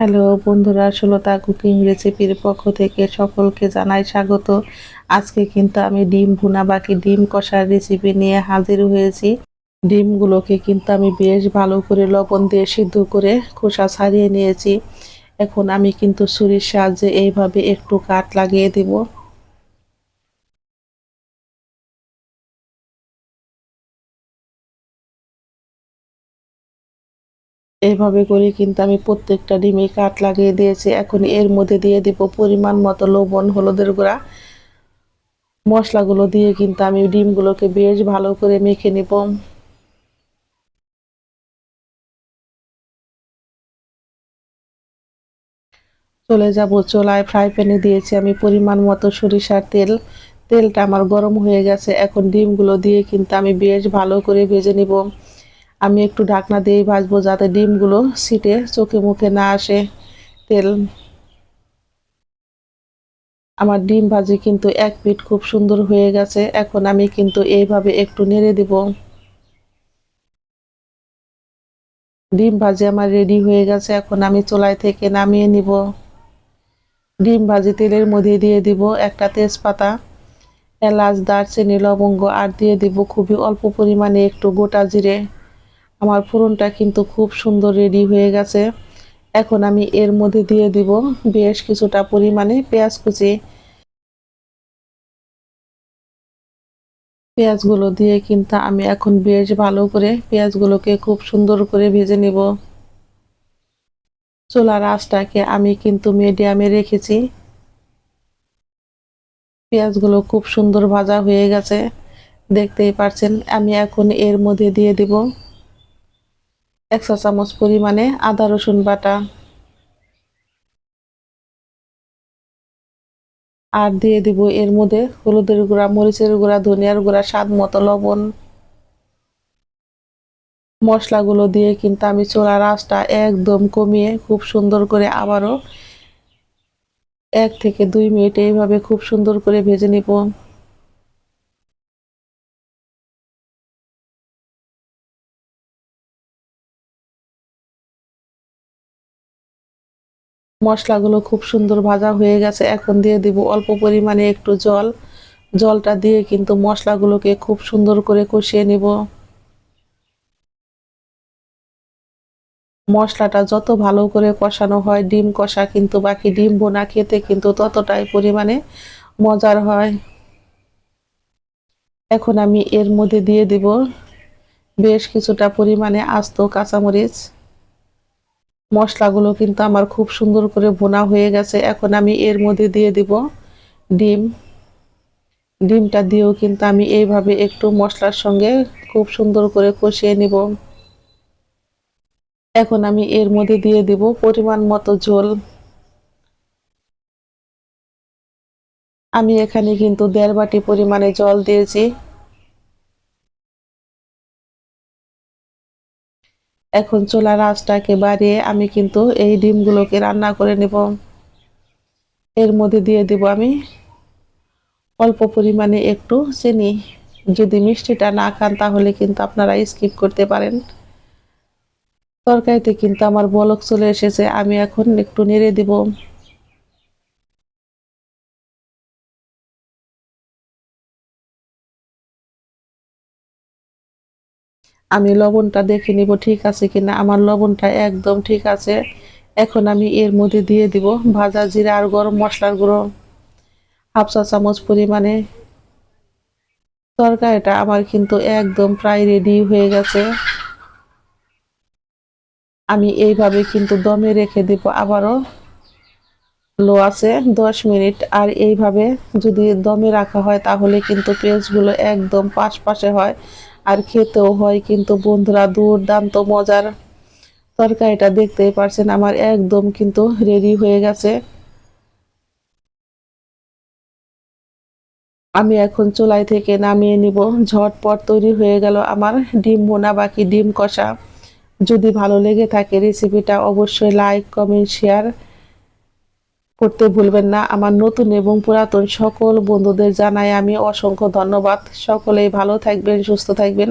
Hello বন্ধুরা, Sulata cooking রেসিপির পক্ষ থেকে সকলকে জানাই স্বাগত। আজকে কিন্তু আমি ডিম ভুনা বাকি ডিম কষার রেসিপি নিয়ে হাজির হয়েছি। ডিমগুলোকে কিন্তু আমি বেশ ভালো করে লবণ দিয়ে সিদ্ধ করে খোসা ছাড়িয়ে নিয়েছি। এখন আমি কিন্তু ছুরির সাহায্যে এইভাবে একটু কাট লাগিয়ে দেবো। এইভাবে করে কিন্তু আমি প্রত্যেকটা ডিমে কাট লাগিয়ে দিয়েছি। এখন এর মধ্যে দিয়ে দিব পরিমাণ মতো লবণ, হলুদের গুঁড়া। মশলাগুলো দিয়ে কিন্তু আমি ডিমগুলোকে বেশ ভালো করে মেখে নিব। চলে যাব চোলায় ফ্রাই প্যানে দিয়েছি আমি পরিমাণ মতো সরিষার তেল। তেলটা আমার গরম হয়ে গেছে। এখন ডিমগুলো দিয়ে কিন্তু আমি বেশ ভালো করে ভেজে নিব। আমি একটু ঢাকনা দিয়েই ভাজবো যাতে ডিমগুলো সিটে চোখে মুখে না আসে তেল। আমার ডিম ভাজি কিন্তু এক পিঠ খুব সুন্দর হয়ে গেছে। এখন আমি কিন্তু এইভাবে একটু নেড়ে দিব। ডিম ভাজি আমার রেডি হয়ে গেছে। এখন আমি চোলাই থেকে নামিয়ে নিব। ডিম ভাজি তেলের মধ্যে দিয়ে দিব একটা তেজপাতা, এলাচ, দারচিনি, লবঙ্গ আর দিয়ে দিব খুবই অল্প পরিমাণে একটু গোটা জিরে। আমার ফোড়নটা কিন্তু খুব সুন্দর রেডি হয়ে গেছে। এখন আমি এর মধ্যে দিয়ে দিব বেশ কিছুটা পরিমাণে পেঁয়াজ কুচি। পেঁয়াজগুলো দিয়ে কিন্তু আমি এখন বেশ ভালো করে পেঁয়াজগুলোকে খুব সুন্দর করে ভেজে নেব। চোলার আঁচটাকে আমি কিন্তু মিডিয়ামে রেখেছি। পেঁয়াজগুলো খুব সুন্দর ভাজা হয়ে গেছে। দেখতেই পারছেন, আমি এখন এর মধ্যে দিয়ে দিব এক চা চামচ পরিমাণে আদা, রসুন বাটা। আর দিয়ে দিব এর মধ্যে হলুদের গুঁড়া, মরিচের গুঁড়া, ধনিয়ার গুঁড়া, স্বাদ মতো লবণ। মশলাগুলো দিয়ে কিন্তু আমি চোলার আঁচটা একদম কমিয়ে খুব সুন্দর করে আবারও এক থেকে দুই মিনিট এইভাবে খুব সুন্দর করে ভেজে নিব। মশলাগুলো খুব সুন্দর ভাজা হয়ে গেছে। এখন দিয়ে দিব অল্প পরিমাণে একটু জল। জলটা দিয়ে কিন্তু মশলাগুলোকে খুব সুন্দর করে কষিয়ে নিব। মশলাটা যত ভালো করে কষানো হয়, ডিম কষা কিন্তু বাকি ডিম বোনা খেতে কিন্তু ততটাই পরিমাণে মজার হয়। এখন আমি এর মধ্যে দিয়ে দিব বেশ কিছুটা পরিমাণে আস্ত কাঁচামরিচ। মশলাগুলো কিন্তু আমার খুব সুন্দর করে ভোনা হয়ে গেছে। এখন আমি এর মধ্যে দিয়ে দিব ডিম। ডিমটা দিয়েও কিন্তু আমি এইভাবে একটু মশলার সঙ্গে খুব সুন্দর করে কষিয়ে নিব। এখন আমি এর মধ্যে দিয়ে দিব পরিমাণ মতো ঝোল। আমি এখানে কিন্তু দেড় বাটি পরিমাণে জল দিয়েছি। এখন চুলার আঁচটাকে বাড়িয়ে আমি কিন্তু এই ডিমগুলোকে রান্না করে নেব। এর মধ্যে দিয়ে দেব আমি অল্প পরিমাণে একটু চিনি। যদি মিষ্টিটা না খান তাহলে কিন্তু আপনারা স্কিপ করতে পারেন। তরকারিতে কিন্তু আমার বলক চলে এসেছে, আমি এখন একটু নেড়ে দিব। আমি লবণটা দেখে নিব ঠিক আছে কিনা। আমার লবণটা একদম ঠিক আছে। এখন আমি এর মধ্যে দিয়ে দিব ভাজা জিরা আর গরম মশলার গুঁড়ো। হাফ চা চামচ পরিমাণে। তরকারিটা আমার কিন্তু একদম প্রায় রেডি হয়ে গেছে। আমি এইভাবে কিন্তু দমে রেখে দিব আবারও। লো আছে দশ মিনিট আর এইভাবে যদি দমে রাখা হয় তাহলে কিন্তু পেঁয়াজগুলো একদম পাশ পাশে হয়। আর খেতেও হয়, কিন্তু বন্ধুরা দুর্দান্ত মজার তরকারিটা দেখতেই পারছেন আমার একদম কিন্তু রেডি হয়ে গেছে। আমি এখন চুলাই থেকে নামিয়ে নিব, ঝটপট তৈরি হয়ে গেল আমার ডিম বোনা বাকি ডিম কষা। যদি ভালো লেগে থাকে রেসিপিটা অবশ্যই লাইক কমেন্ট শেয়ার করতে ভুলবেন না। আমার নতুন এবং পুরাতন সকল বন্ধুদের জানাই আমি অসংখ্য ধন্যবাদ। সকলেই ভালো থাকবেন, সুস্থ থাকবেন।